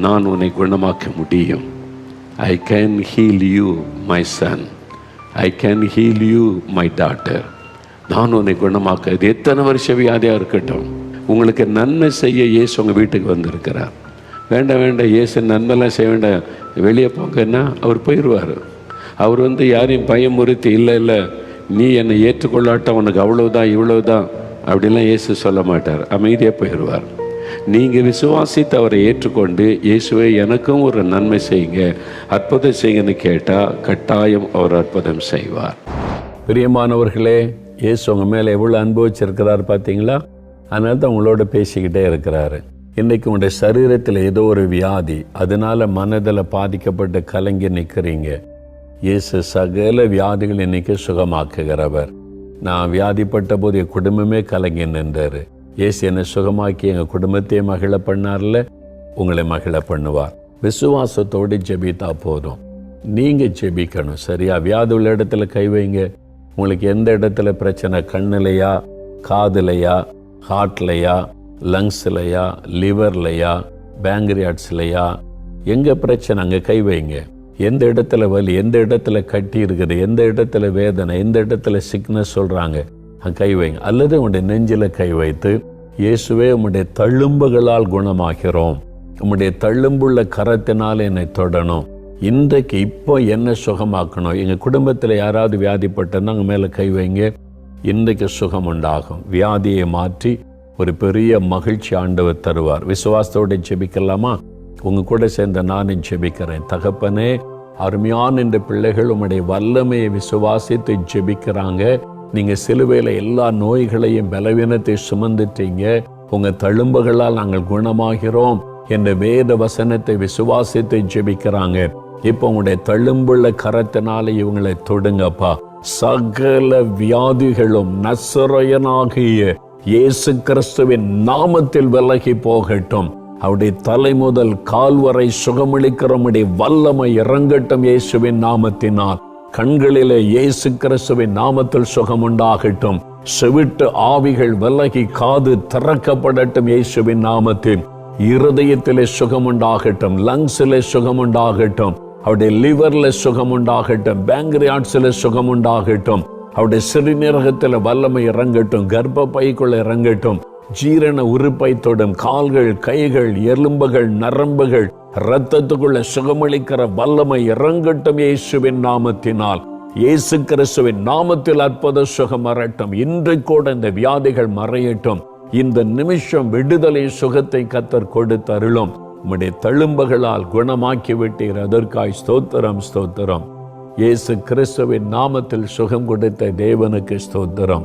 நான் உன்னை குணமாக்க முடியும். I can heal you my son I can heal you my daughter நான் உன்னை குணமாக்க இது எத்தனை வருஷ வியாதியாக இருக்கட்டும். உங்களுக்கு நன்மை செய்ய இயேசு உங்கள் வீட்டுக்கு வந்திருக்கிறார். வேண்டாம் வேண்டாம் இயேசு நன்மைலாம் செய்ய வேண்டாம். வெளியே போங்கன்னா அவர் போயிடுவார் அவர் வந்து யாரையும் பயமுறுத்தி இல்லை இல்லை நீ என்னை ஏற்றுக்கொள்ளாட்டம் உனக்கு அவ்வளோதான் இவ்வளோதான் அப்படிலாம் இயேசு சொல்ல மாட்டார். அமைதியாக போயிடுவார் நீங்கள் விசுவாசித்து அவரை ஏற்றுக்கொண்டு இயேசுவை எனக்கும் ஒரு நன்மை செய்யுங்க. அற்புதம் செய்யுங்கன்னு கேட்டால் கட்டாயம் அவர் அற்புதம் செய்வார். பிரியமானவர்களே இயேசு உங்கள் மேலே எவ்வளோ அனுபவிச்சிருக்கிறார் பார்த்தீங்களா அதனால தான் உங்களோட பேசிக்கிட்டே இருக்கிறாரு. இன்றைக்கு உங்களுடைய சரீரத்தில் ஏதோ ஒரு வியாதி அதனால மனதில் பாதிக்கப்பட்டு கலங்கி நிற்கிறீங்க இயேசு சகல வியாதிகள் இன்னைக்கு சுகமாக்குகிறவர். நான் வியாதிப்பட்ட போது என் குடும்பமே கலங்கி நின்றாரு. இயேசு என்னை சுகமாக்கி எங்கள் குடும்பத்தையே மகிழ பண்ணார்ல. உங்களை மகிழ பண்ணுவார். விசுவாசத்தோடு ஜெபித்தா போதும். நீங்கள் ஜெபிக்கணும். சரியா? வியாதி உள்ள இடத்துல கை வைங்க. உங்களுக்கு எந்த இடத்துல பிரச்சனை? கண்ணுலையா? காதுலையா? ஹார்ட்லையா? லங்ஸ்லையா? லிவர்லையா? பேங்க்ரியாட்ஸ்லையா? எங்கே பிரச்சனை? அங்கே கை வைங்க. எந்த இடத்துல வலி? எந்த இடத்துல கட்டி இருக்குது? எந்த இடத்துல வேதனை? எந்த இடத்துல சிக்னஸ் சொல்கிறாங்க கை வைங்க. அல்லது உங்களுடைய நெஞ்சில் கை வைத்து இயேசுவே உம்முடைய தழும்புகளால் குணமாகிறோம். உம்முடைய தழும்புள்ள கரத்தினால் என்னை தொடணும். இன்றைக்கு இப்போ என்ன சுகமாக்கணும். எங்கள் குடும்பத்தில் யாராவது வியாதிப்பட்டிருந்தா அங்கே மேலே கை வைங்க. இன்றைக்கு சுகம் உண்டாகும். வியாதியை மாற்றி ஒரு பெரிய மகிழ்ச்சி ஆண்டவர் தருவார். விசுவாசத்தோட ஜெபிக்கலாமா? உங்க கூட சேர்ந்த நானும் ஜெபிக்கிறேன். தகப்பனே அருமையான இந்த பிள்ளைகள் உம்முடைய வல்லமையை விசுவாசித்து ஜெபிக்கிறாங்க. நீங்க சிலுவையில் எல்லா நோய்களையும் பலவீனத்தை சுமந்துட்டீங்க. உங்கள் தழும்புகளால் நாங்கள் குணமாகிறோம் என்ற வேத வசனத்தை விசுவாசித்து ஜெபிக்கிறாங்க. இப்போ உங்களுடைய தழும்புள்ள கரத்தினால இவங்களை தொடுங்கப்பா. சகல வியாதிகளும் நசுரையனாகிய இயேசு கிறிஸ்துவின் நாமத்தில் விலகி போகட்டும். அவருடைய தலை முதல் கால்வரை சுகமளிக்கிறமுடைய வல்லமை இறங்கட்டும் இயேசுவின் நாமத்தினால். கண்களிலே இயேசு கிறிஸ்துவின் நாமத்தில் சுகம் உண்டாகட்டும் செவிட்டு ஆவிகள் விலகி காது திறக்கப்படட்டும் இயேசுவின் நாமத்தில். இருதயத்திலே சுகம் உண்டாகட்டும் லங்ஸிலே சுகம் உண்டாகட்டும் அவருடைய லிவர்ல சுகம் உண்டாகட்டும் பேங்க்ரியாட்ஸில் சுகம் உண்டாகட்டும் அவருடைய சிறுநீரகத்தில் வல்லமை இறங்கட்டும் கர்ப்ப பைக்குள்ள இறங்கட்டும். ஜீரண உறுப்பை தொடும் கால்கள் கைகள் எலும்புகள் நரம்புகள் இரத்தத்துக்குள்ள சுகமளிக்கிற வல்லமை இறங்கட்டும் இயேசுவின் நாமத்தினால். இயேசு கிறிஸ்துவின் நாமத்தில் அற்புத சுகம் மறட்டும் இன்று கூட இந்த வியாதிகள் மறையட்டும். இந்த நிமிஷம் விடுதலை சுகத்தை கத்தர் கொடுத்தருளும். உம்முடைய தழும்புகளால் குணமாக்கி விட்டீர் அதற்காய் ஸ்தோத்திரம் ஸ்தோத்திரம். இயேசு கிறிஸ்துவின் நாமத்தில் சுகம் கொடுத்த தேவனுக்கு ஸ்தோத்திரம்.